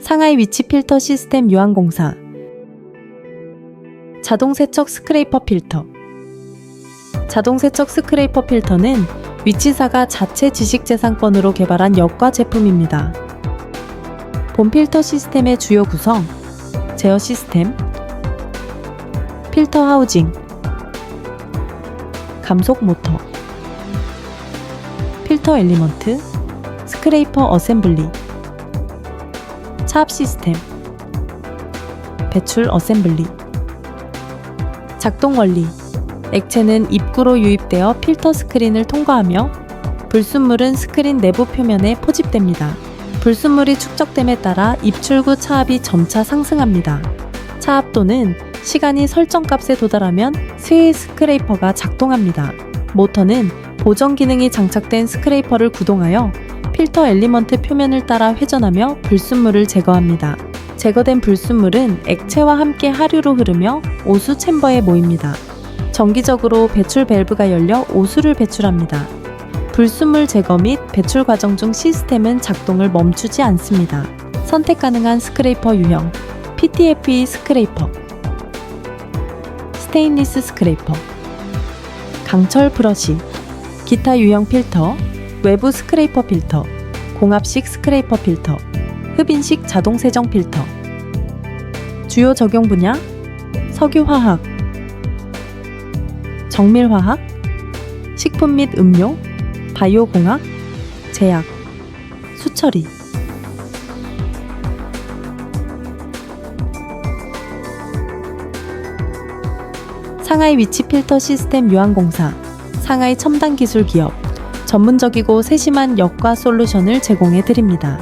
상하이 위치 필터 시스템 유한공사. 자동 세척 스크레이퍼 필터. 자동 세척 스크레이퍼 필터는 위치사가 자체 지식재산권으로 개발한 역과 제품입니다. 본 필터 시스템의 주요 구성 제어 시스템 필터 하우징 감속 모터 필터 엘리먼트 스크레이퍼 어셈블리 차압 시스템 배출 어셈블리 작동 원리 액체는 입구로 유입되어 필터 스크린을 통과하며 불순물은 스크린 내부 표면에 포집됩니다. 불순물이 축적됨에 따라 입출구 차압이 점차 상승합니다. 차압도는 시간이 설정 값에 도달하면 스위 스크레이퍼가 작동합니다. 모터는 보정 기능이 장착된 스크레이퍼를 구동하여 필터 엘리먼트 표면을 따라 회전하며 불순물을 제거합니다. 제거된 불순물은 액체와 함께 하류로 흐르며 오수 챔버에 모입니다. 정기적으로 배출 밸브가 열려 오수를 배출합니다. 불순물 제거 및 배출 과정 중 시스템은 작동을 멈추지 않습니다. 선택 가능한 스크레이퍼 유형 PTFE 스크레이퍼 스테인리스 스크레이퍼 강철 브러쉬 기타 유형 필터 외부 스크레이퍼 필터 공합식 스크레이퍼 필터 흡인식 자동 세정 필터. 주요 적용 분야 석유화학 정밀화학 식품 및 음료 바이오공학 제약 수처리. 상하이 위치 필터 시스템 유한공사 상하이 첨단 기술 기업 전문적이고 세심한 역과 솔루션을 제공해 드립니다.